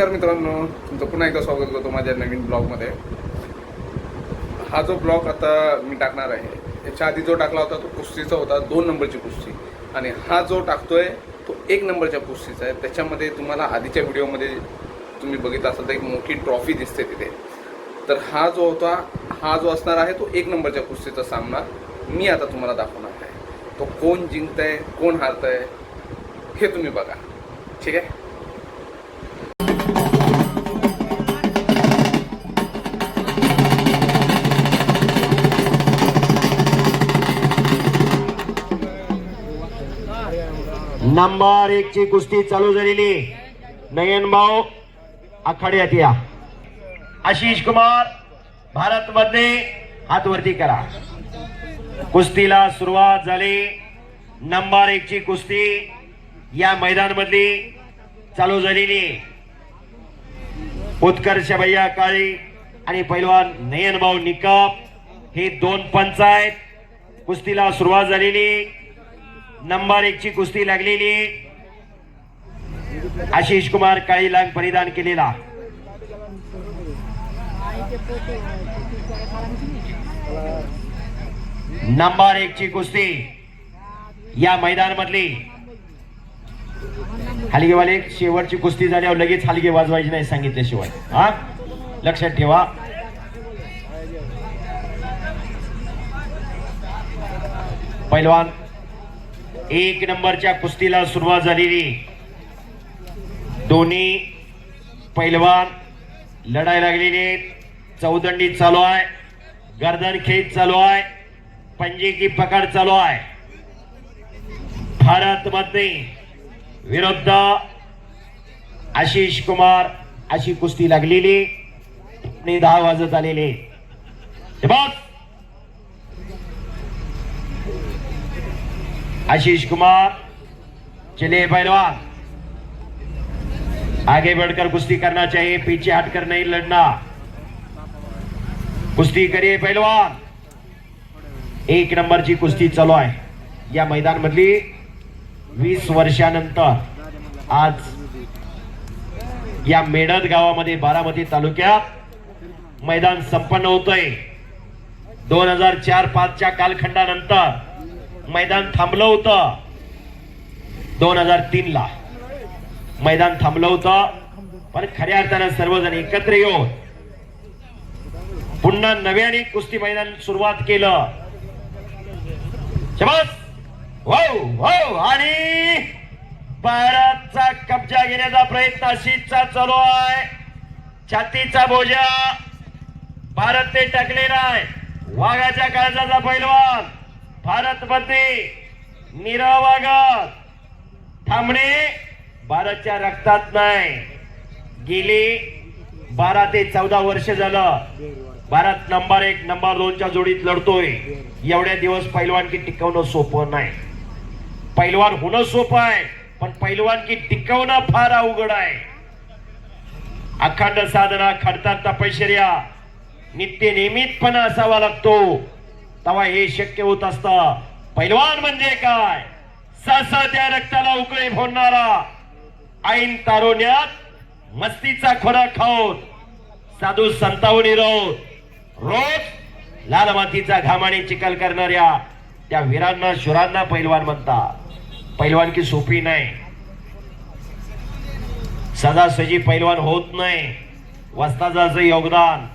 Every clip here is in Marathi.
नमस्कार मित्रांनो तुमचं पुन्हा एकदा स्वागत करतो माझ्या नवीन ब्लॉगमध्ये. हा जो ब्लॉग आता मी टाकणार आहे याच्या आधी जो टाकला होता तो कुस्तीचा होता दोन नंबरची कुस्ती. आणि हा जो टाकतोय तो एक नंबरच्या कुस्तीचा आहे. त्याच्यामध्ये तुम्हाला आधीच्या व्हिडिओमध्ये तुम्ही बघितला असाल तर एक मोठी ट्रॉफी दिसते तिथे. तर हा जो होता हा जो असणार आहे तो एक नंबरच्या कुस्तीचा सामना मी आता तुम्हाला दाखवणार आहे. तो कोण जिंकतंय कोण हारतंय हे तुम्ही बघा. ठीक आहे? नंबर एक ची कुस्ती चालू झालेली. नयन भाऊ आखाड्यात या. आशिष कुमार भारत मध्ये हात वरती करा. कुस्तीला सुरुवात झाली. नंबर एक ची कुस्ती या मैदान मधली चालू झालेली. उत्कर्ष भैया काळी आणि पैलवान नयन भाऊ निकप हे दोन पंच आहेत. कुस्तीला सुरुवात झालेली. नंबर एक ची कुस्ती लागलेली आशिष कुमार काळी लांग परिधान केलेला. नंबर एक ची कुस्ती या मैदान मधली हलगेवाले शेवटची कुस्ती झाल्यावर लगेच हलगे वाजवायची नाही सांगितल्याशिवाय. हा? लक्षात ठेवा. पैलवान एक नंबरच्या कुस्तीला सुरुवात झालेली. दोन्ही पैलवान लढाई लागलेली आहेत. चौदंडी चालू आहे. गर्दन खेच चालू आहे. पंजे की पकड चालू आहे. भारत मध्ये विरुद्ध आशिष कुमार अशी कुस्ती लागलेली. दहा वाजत आलेले बघ आशीष कुमार चलिए पहलवान। आगे बढ़कर कुश्ती करना चाहिए पीछे हटकर नहीं लड़ना। कुस्ती करिए पहलवान। एक नंबरची कुस्ती चालू आहे। या मैदान मधली वीस वर्षानंतर आज या मेडद गावामध्ये बारामती तालुक्यात मैदान संपन्न होतंय. दोन हजार चार पाचच्या कालखंडानंतर मैदान थांबलं होतं. दोन हजार तीन ला. मैदान थांबलं होतं. पण खऱ्या अर्थानं सर्वजण एकत्र येऊन पुन्हा नव्याने कुस्ती मैदान सुरुवात केलं. Wow wow! आणि भारतचा कब्जा घेण्याचा प्रयत्न अशीचा चालू आहे. छातीचा बोजा. भारत ते टाकलेला आहे वाघाच्या काळजाचा पैलवान. भारतमध्ये निरावागत थांबणे भारतच्या रक्तात नाही. गेली बारा ते चौदा वर्ष झालं. भारत नंबर एक नंबर दोनच्या जोडीत लढतोय. एवढ्या दिवस पैलवानकी टिकवणं सोपं नाही. पैलवान होणं सोपं आहे पण पैलवानकी टिकवणं फार अवघड आहे. अखंड साधना खडतर तपश्चर्या नित्य नियमितपणा असावा लागतो. तेव्हा हे शक्य होत असत. पैलवान म्हणजे काय? सहसा त्या रक्ताला उकळी फोडणारा ऐन तारुण्यात मस्तीचा खोराक खाऊन साधू संतावणी राहून रोज लाल मातीचा घामाने चिखल करणाऱ्या त्या वीरांना शुरांना पैलवान म्हणतात. पैलवान की सोपी नाही. सदासजी पैलवान होत नाही. वस्ताजाचं योगदान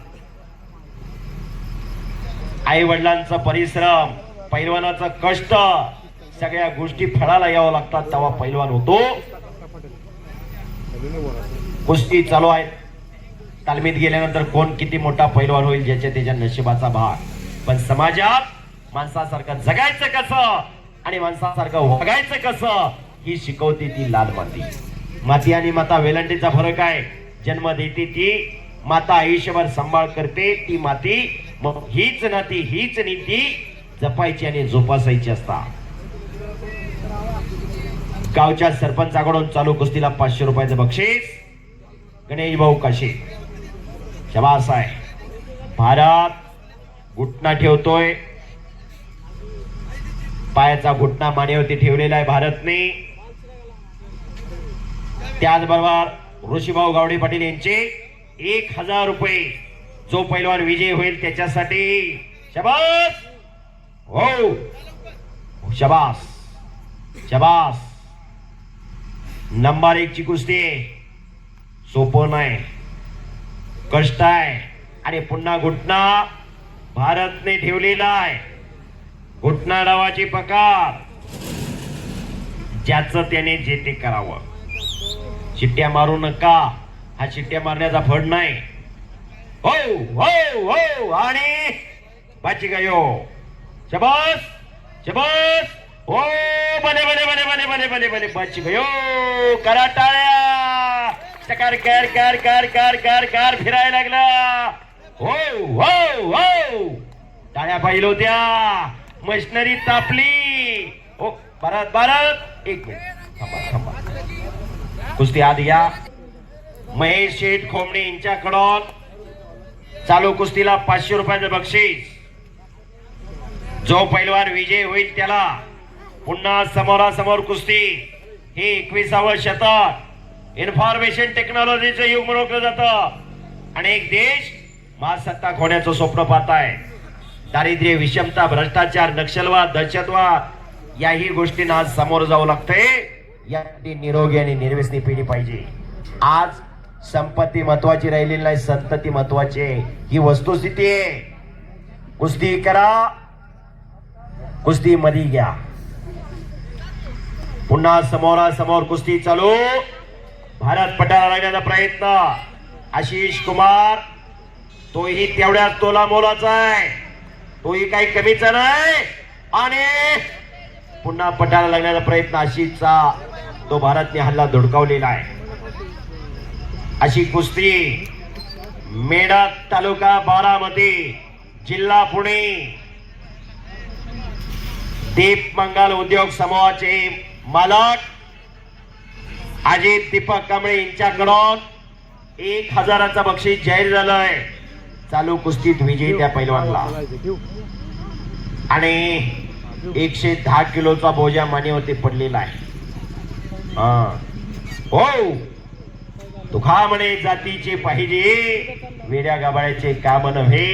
आई वडिलांचा परिश्रम पैलवानाचं कष्ट सगळ्या गोष्टी फळाला यावं लागतात तेव्हा पैलवान होतो. कुस्ती चालू आहे तालमीत गेल्यानंतर कोण किती मोठा पैलवान होईल ज्याच्या त्याच्या नशिबाचा भाग. पण समाजात माणसासारखं जगायचं कसं आणि माणसासारखं वागायचं कसं ही शिकवते ती लाल माती. माती आणि माता वेलांटीचा फरक आहे. जन्म देते ती माता आयुष्यभर सांभाळ करते ती माती मग हीच नाती हीच नीती जपायची आणि जोपासायची असता. गावच्या सरपंचाकडून चालू कुस्तीला पाचशे रुपयाचं बक्षीस. गणेश भाऊ काशी. शबास आहे भारत घुटना ठेवतोय. पायाचा घुटना मानेवरती ठेवलेला आहे भारतने. त्याचबरोबर ऋषीभाऊ गावडे पाटील यांचे एक हजार रुपये जो पैलवान विजय होईल त्याच्यासाठी शबास! हो! हो शबास! शबास! नंबर एक ची कुस्ती सोपं नाही. कष्ट आहे. आणि पुन्हा घुटना भारतने ठेवलेला आहे. घुटना डावाची पकार. ज्याचं त्याने जे ते करावं. शिट्ट्या मारू नका. हा शिट्ट्या मारण्याचा फड नाही. हो हो आणि बाची गयो. शबास शबास. हो बने बने बने बले बने बले बले बाची गयो. करा टाळ्या चकार कर कर कर कर कर कर फिरायला लागला. हो हो हो टाळ्या पाहिलं होत्या. मशिनरी तापली. ओ भारत भारत. एक मिनिट. थांबा थांबा. कुस्ती आधी या महेश शेठ खोमणे यांच्याकडून चालू कुस्तीला पाचशे रुपयाचं बक्षीस. जो पैलवान विजय होईल त्याला पुन्हा समोरासमोर कुस्ती. हे एकविसावं शतक. इन्फॉर्मेशन टेक्नॉलॉजीचं युग म्हणलं जातं. आणि एक देश महासत्ताक होण्याचं स्वप्न पाहत आहे दारिद्र्य विषमता भ्रष्टाचार नक्षलवाद दहशतवाद याही गोष्टींना आज समोर जावं लागतंय. यासाठी निरोगी आणि निर्व्यसनी पिढी पाहिजे. आज संपत्ती महत्वाची राहिलेली नाही संतती महत्वाची आहे. ही वस्तुस्थिती आहे. कुस्ती करा. कुस्ती मध्ये घ्या. पुन्हा समोरासमोर कुस्ती चालू. भारत पटाला लागण्याचा प्रयत्न. आशिष कुमार तोही तेवढ्या तोला मोलाचा आहे. तोही काही कमीचा नाही. आणि पुन्हा पटाला लागण्याचा प्रयत्न आशिषचा. तो भारतने हल्ला धुडकावलेला आहे. अशी कुस्ती मेडा तालुका बारामती जिल्हा पुणे. दीप मंगल उद्योग समूहाचे मालक अजित दीपक कांबळे यांच्याकडून एक हजाराचा बक्षीस जाहीर झालंय. चालू कुस्तीत विजयी त्या पैलवानला. आणि एकशे दहा किलोचा बोजा मानेवरती पडलेला आहे. हा. हो. तुका म्हणे जातीचे पाहिजे वेड्या गाबाळ्याचे काम नव्हे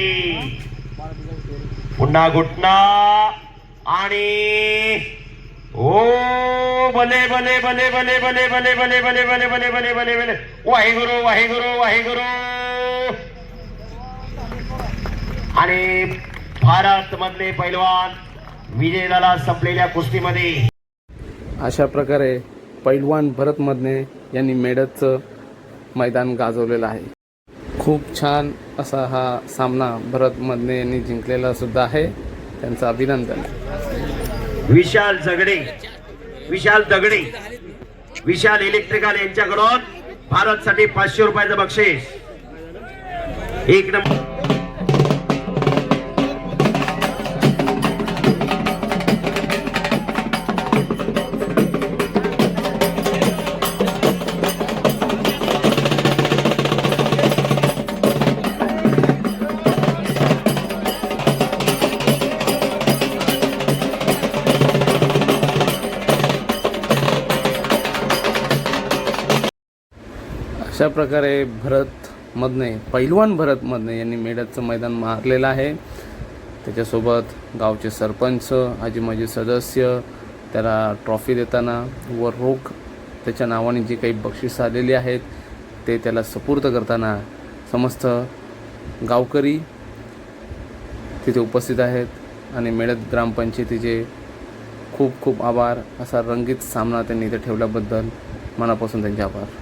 पुन्हा घुटना आणि ओ भले भले भले भले भले भले भले भले भले भले भले भले भले वाहेगुरु वाहेगुरु वाहेगुरु आणि भारत मधले पैलवान विजयदाला संपलेल्या कुस्तीमध्ये अशा प्रकारे पैलवान भरत मधने यांनी मेडतचं मैदान गाजवलेलं आहे. खूप छान असा हा सामना भरत मदने यांनी जिंकलेला सुद्धा आहे. त्यांचं अभिनंदन. विशाल झगडे विशाल दगडे. विशाल इलेक्ट्रिकल यांच्याकडून भारतसाठी पाचशे रुपयाचं बक्षीस. एक नंबर. अशा प्रकारे भरत मधने पैलवान भरत मधने यांनी मेढ्याचं मैदान मारलेलं आहे. त्याच्यासोबत गावचे सरपंच आजी माजी सदस्य त्याला ट्रॉफी देताना व रोख त्याच्या नावाने जी काही बक्षीस आलेली आहेत ते त्याला सुपूर्द करताना समस्त गावकरी तिथे उपस्थित आहेत आणि मेळत ग्रामपंचायतीचे खूप खूप आभार असा रंगीत सामना त्यांनी इथे ठेवल्याबद्दल मनापासून त्यांचे आभार.